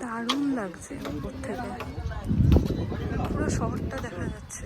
দারুণ লাগছে উপর থেকে। পুরো শহরটা দেখা যাচ্ছে।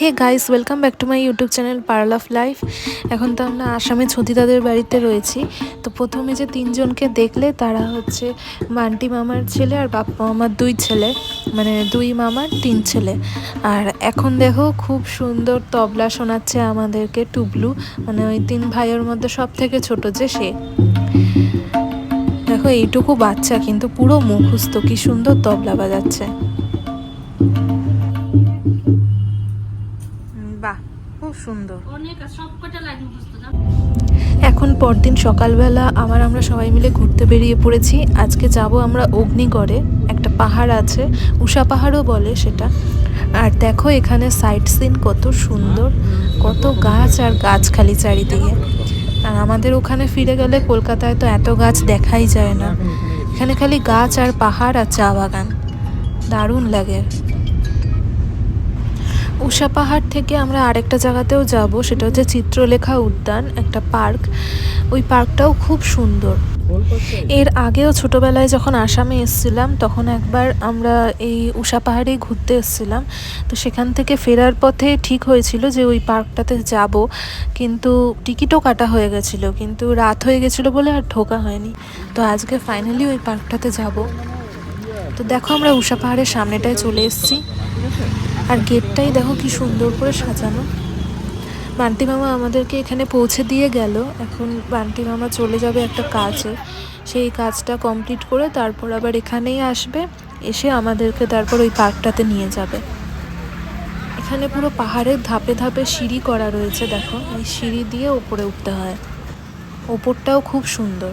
Hey guys welcome back to my YouTube channel pearl of life এখন তো আমরা আসামে ছতিদাদের বাড়িতে রয়েছি। তো প্রথমে যে তিনজনকে দেখলে, তারা হচ্ছে মান্টি মামার ছেলে আর বাপ্পা মামার দুই ছেলে। মানে দুই মামার তিন ছেলে। আর এখন দেখো, খুব সুন্দর তবলা শোনাচ্ছে আমাদেরকে টুবলু। মানে ওই তিন ভাইয়ের মধ্যে সব থেকে ছোট যে সে। দেখো, এইটুকু বাচ্চা, কিন্তু পুরো মুখস্থ। কি সুন্দর তবলা বাজাচ্ছে। খুব সুন্দর। এখন পরদিন সকালবেলা আবার আমরা সবাই মিলে ঘুরতে বেরিয়ে পড়েছি। আজকে যাব আমরা অগ্নিগড়ে একটা পাহাড় আছে উষা পাহাড়ও বলে সেটা। আর দেখো এখানে সাইট সিন কত সুন্দর কত গাছ আর গাছ খালি চারিদিকে। আর আমাদের ওখানে ফিরে গেলে কলকাতায় তো এত গাছ দেখাই যায় না। এখানে খালি গাছ আর পাহাড় আর চা বাগান। দারুণ লাগে। উষা পাহাড় থেকে আমরা আরেকটা জায়গাতেও যাব সেটা হচ্ছে চিত্রলেখা উদ্যান একটা পার্ক। ওই পার্কটাও খুব সুন্দর। এর আগেও ছোটবেলায় যখন আসামে এসেছিলাম তখন একবার আমরা এই উষা পাহাড়েই ঘুরতে এসেছিলাম। তো সেখান থেকে ফেরার পথে ঠিক হয়েছিল যে ওই পার্কটাতে যাব কিন্তু টিকিটও কাটা হয়ে গেছিল কিন্তু রাত হয়ে গেছিল বলে আর ঢোকা হয়নি। তো আজকে ফাইনালি ওই পার্কটাতে যাব। তো দেখো আমরা উষা পাহাড়ের সামনেটায় চলে এসেছি। আর গেটটাই দেখো কি সুন্দর করে সাজানো। বান্টি মামা আমাদেরকে এখানে পৌঁছে দিয়ে গেল। এখন বান্টি মামা চলে যাবে একটা কাজে। সেই কাজটা কমপ্লিট করে তারপর আবার এখানেই আসবে। এসে আমাদেরকে তারপর ওই পার্কটাতে নিয়ে যাবে। এখানে পুরো পাহাড়ের ধাপে ধাপে সিঁড়ি করা রয়েছে, দেখো। এই সিঁড়ি দিয়ে ওপরে উঠতে হয়। ওপরটাও খুব সুন্দর।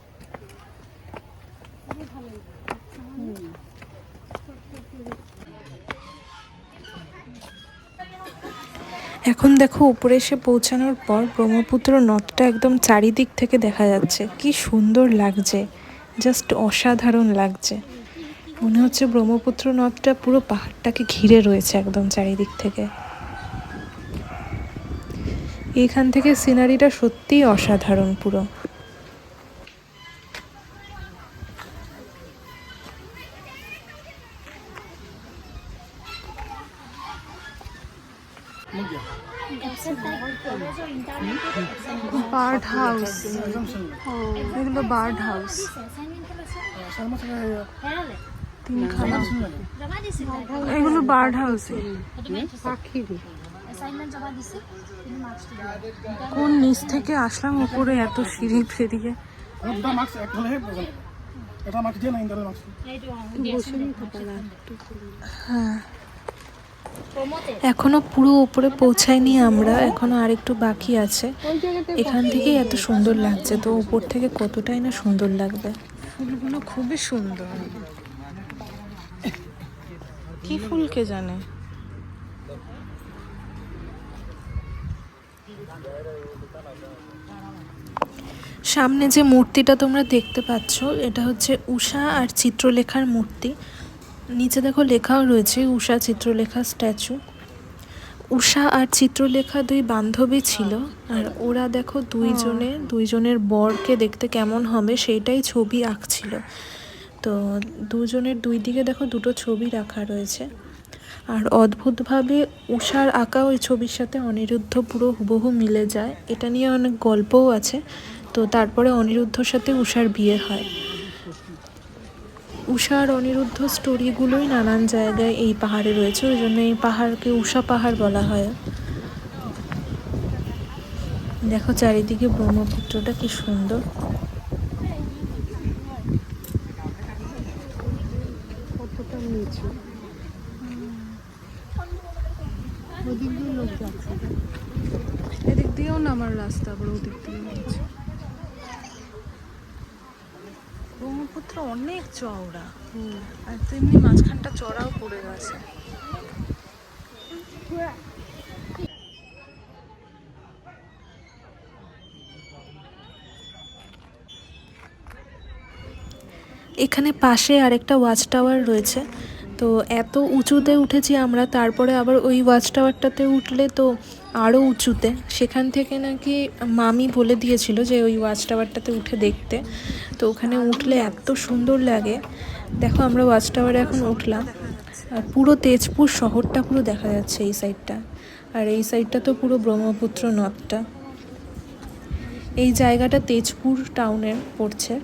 এখন দেখো, উপরে এসে পৌঁছানোর পর ব্রহ্মপুত্র নদটা একদম চারিদিক থেকে দেখা যাচ্ছে। কি সুন্দর লাগছে জাস্ট অসাধারণ লাগছে। মনে হচ্ছে ব্রহ্মপুত্র নদটা পুরো পাহাড়টাকে ঘিরে রয়েছে একদম চারিদিক থেকে। এখান থেকে সিনারিটা সত্যিই অসাধারণ পুরো। হাউস এগুলো বার্ড হাউস তিনখানা এগুলো বার্ড হাউস কোন নিচ থেকে আসলাম উপরে এত সিঁড়ি ফেরিয়ে দুটা এখনও পুরো উপরে পৌঁছায়নি আমরা এখনও আরেকটু বাকি আছে। এখান থেকেই এত সুন্দর লাগছে তো উপর থেকে কতটাই না সুন্দর লাগবে। ফুলগুলো খুবই সুন্দর। কি ফুল কে জানে? সামনে যে মূর্তিটা তোমরা দেখতে পাচ্ছ এটা হচ্ছে উষা আর চিত্রলেখার মূর্তি। নিচে দেখো লেখাও রয়েছে উষা চিত্রলেখা স্ট্যাচু। উষা আর চিত্রলেখা দুই বান্ধবী ছিল আর ওরা দেখো দুইজনে দুইজনের বরকে দেখতে কেমন হবে সেইটাই ছবি আঁকছিল। তো দুজনের দুই দিকে দেখো দুটো ছবি রাখা রয়েছে। আর অদ্ভুতভাবে উষার আঁকা ওই ছবির সাথে অনিরুদ্ধ পুরো হুবহু মিলে যায়। এটা নিয়ে অনেক গল্পও আছে। তো তারপরে অনিরুদ্ধর সাথে উষার বিয়ে হয়। উষা আর অনিরুদ্ধ স্টোরিগুলোই নানান জায়গায় এই পাহাড়ে রয়েছে, ওই জন্য এই পাহাড়কে উষা পাহাড় বলা হয়। দেখো চারিদিকে ব্রহ্মপুত্রটা কি সুন্দর কতটা নিচু ওদিক দিয়ে লোক যাচ্ছে এদিক দিয়েও নামার রাস্তা আবার ওদিক দিয়ে নিচু ব্রহ্মপুত্র অনেক চওড়া। আর তেমনি মাঝখানটা চড়াও পড়ে গেছে। এখানে পাশে আরেকটা ওয়াচ টাওয়ার রয়েছে। তো এত উঁচুতে উঠেছি আমরা, তারপরে আবার ওই ওয়াচ টাওয়ারটাতে উঠলে তো আরও উঁচুতে। সেখান থেকে নাকি মামি বলে দিয়েছিল যে ওই ওয়াচ টাওয়ারটাতে উঠে দেখতে। তো ওখানে উঠলে এত সুন্দর লাগে। দেখো আমরা ওয়াচ টাওয়ারে এখন উঠলাম। আর পুরো তেজপুর শহরটা পুরো দেখা যাচ্ছে এই সাইডটা। আর এই সাইডটা তো পুরো ব্রহ্মপুত্র নদটা। এই জায়গাটা তেজপুর টাউনের পড়ছে।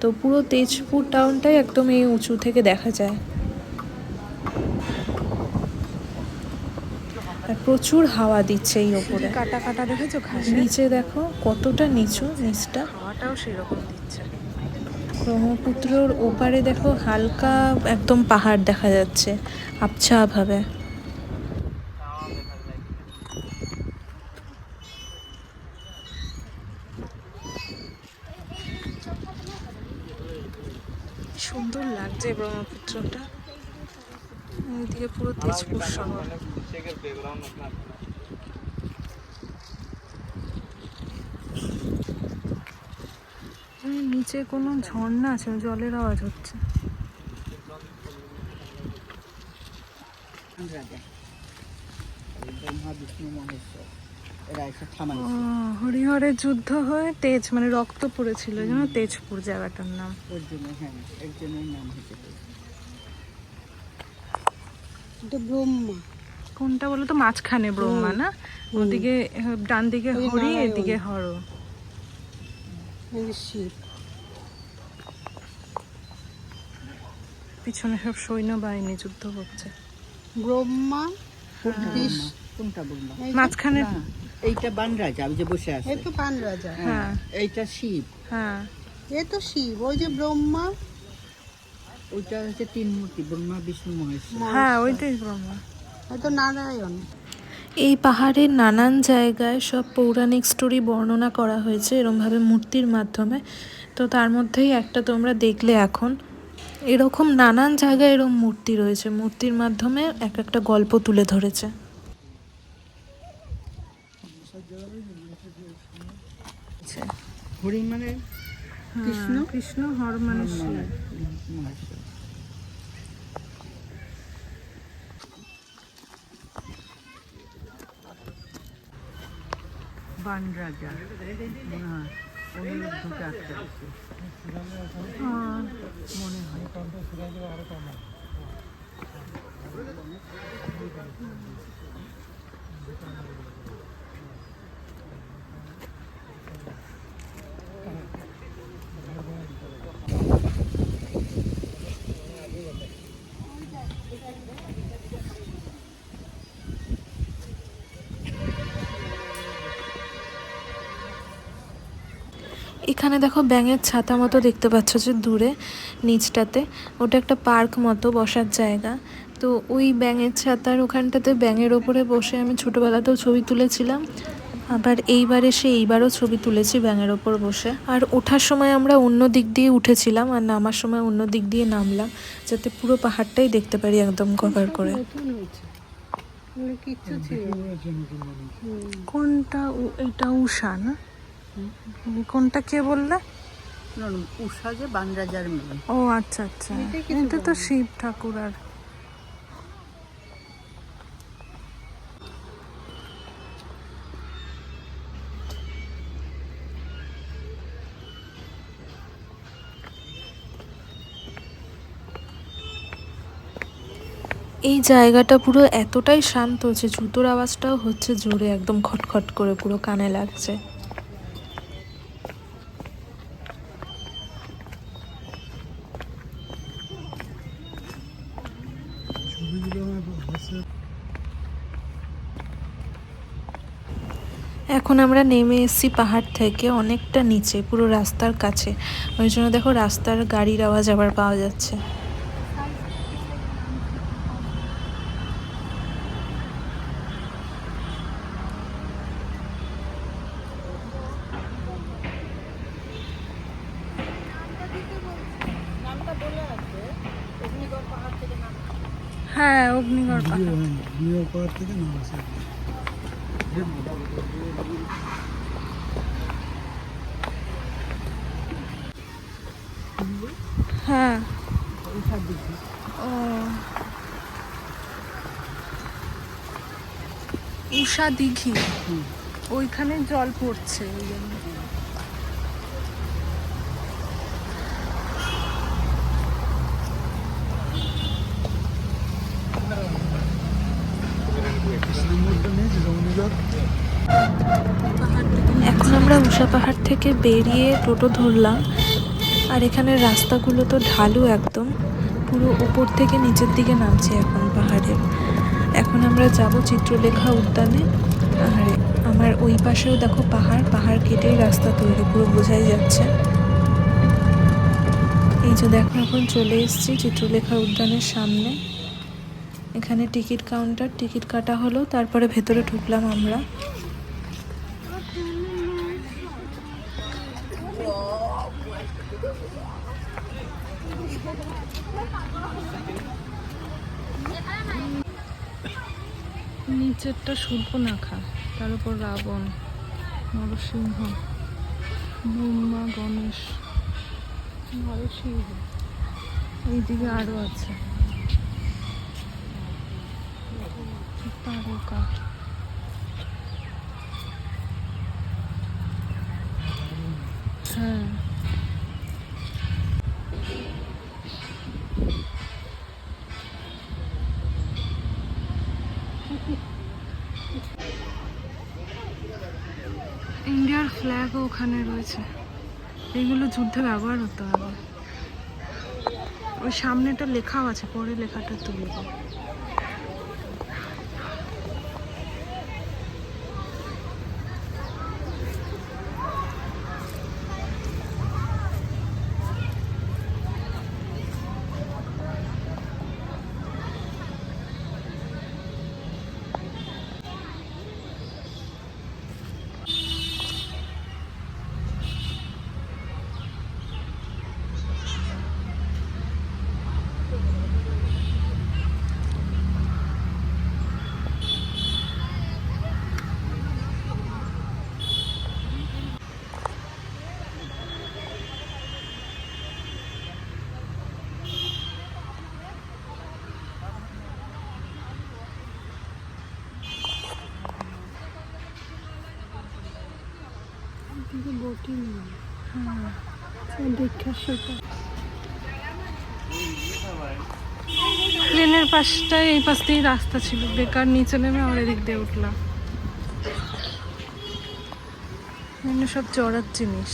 তো পুরো তেজপুর টাউনটাই একদম এই উঁচু থেকে দেখা যায়। প্রচুর হাওয়া দিচ্ছে এই ওপরে। কাটা কাটা দেখেছ ঘাস? নিচে দেখো কতটা নিচু নিচটা। হাওয়াটাও সেরকম দিচ্ছে। ব্রহ্মপুত্রর ওপারে দেখো হালকা একদম পাহাড় দেখা যাচ্ছে আবছা ভাবে সুন্দর লাগছে ব্রহ্মপুত্রটা। এইদিকে পুরো তেজপুর শহর। নিচে কোনো ঝর্ণা আছে, জলের আওয়াজ হচ্ছে। হরিহরের যুদ্ধ হয়ে তেজ মানে রক্ত পড়েছিল জন্য তেজপুর জায়গাটার নাম। ওর জন্য হ্যাঁ এর জন্যই নাম হয়েছে এটা ব্রহ্মা। কোনটা বলো তো? মাঝখানে ব্রহ্মা না? ওদিকে ডান দিকে হরি এদিকে হর। শিব। পিছনে সব সৈন্যবাহিনী যুদ্ধ করছে। ব্রহ্মা কোনটা ব্রহ্মা? মাঝখানে এইটা বান রাজা ওই যে বসে আছে। এই তো পান রাজা। হ্যাঁ এইটা শিব। হ্যাঁ। এ তো শিব ওই যে ব্রহ্মা। ওইটা হচ্ছে তিন মূর্তি ব্রহ্মা বিষ্ণু মহেশ্বর। হ্যাঁ ওইটাই ব্রহ্মা। এই তো নারায়ণ। এই পাহাড়ের নানান জায়গায় সব পৌরাণিক স্টোরি বর্ণনা করা হয়েছে এরমভাবে মূর্তির মাধ্যমে। তো তার মধ্যেই একটা তোমরা দেখলে এখন। এরকম নানান জায়গায় এরকম মূর্তি রয়েছে। মূর্তির মাধ্যমে এক একটা গল্প তুলে ধরেছে। হরি মানে কৃষ্ণ কৃষ্ণ হর মানে শিব। মহেশ্বর বান রাজা হ্যাঁ অনিরুদ্ধকে আটকে আছে হ্যাঁ। মনে হয় এখানে দেখো ব্যাঙের ছাতা মতো দেখতে পাচ্ছ যে দূরে, নিচটাতে। ওটা একটা পার্ক মতো বসার জায়গা। তো ওই ব্যাঙের ছাতার ওখানটাতে ব্যাঙের ওপরে বসে আমি ছোটোবেলাতেও ছবি তুলেছিলাম। আবার এইবার এসে এইবারও ছবি তুলেছি ব্যাঙের ওপর বসে। আর ওঠার সময় আমরা অন্য দিক দিয়ে উঠেছিলাম আর নামার সময় অন্য দিক দিয়ে নামলাম যাতে পুরো পাহাড়টাই দেখতে পারি একদম কভার করে। কোনটা এটা উষা না? কোনটা কে বললে? উষা যে বানরাজার মেয়ে। ও আচ্ছা আচ্ছা। এটা তো শিব ঠাকুর আর এই জায়গাটা পুরো এতটাই শান্ত যে জুতোর আওয়াজটাও হচ্ছে জোরে একদম খটখট করে পুরো কানে লাগছে। এখন আমরা নেমে এসেছি পাহাড় থেকে অনেকটা নিচে, পুরো রাস্তার কাছে। ওই জন্য দেখো রাস্তার গাড়ির আওয়াজ আবার পাওয়া যাচ্ছে হ্যাঁ অগ্নিগড় পাহাড় নিউ হ্যাঁ। ও। উষা দিঘি। ওইখানে জল পড়ছে ওই জন্য। এখন পাহাড় থেকে বেরিয়ে টোটো ধরলাম। আর এখানে রাস্তাগুলো তো ঢালু একদম। পুরো উপর থেকে নিচের দিকে নামছে এখন পাহাড়ের এখন আমরা যাব চিত্রলেখা উদ্যানে। আর আমার ওই পাশেও দেখো পাহাড় পাহাড় কেটেই রাস্তা তৈরি, পুরো বোঝাই যাচ্ছে। এই যে দেখো, এখন চলে এসেছি চিত্রলেখা উদ্যানের সামনে। এখানে টিকিট কাউন্টার, টিকিট কাটা হলো, তারপরে ভেতরে ঢুকলাম আমরা। নিচেরটা সূর্পনাখা তার উপর রাবণ নরসিংহ ব্রহ্মা গণেশ নরসিংহ এইদিকে আরও আছে। তারকা। ফ্ল্যাগও ওখানে রয়েছে। এগুলো যুদ্ধে ব্যবহার হতে হবে। ওই সামনেটা লেখাও আছে, পরে লেখাটা তুলব। প্লেনের পাশটায় এই পাশ দিয়েই রাস্তা ছিল। বেকার নিচে নেমে আমরা এদিক দিয়ে উঠলাম। সব চড়ার জিনিস।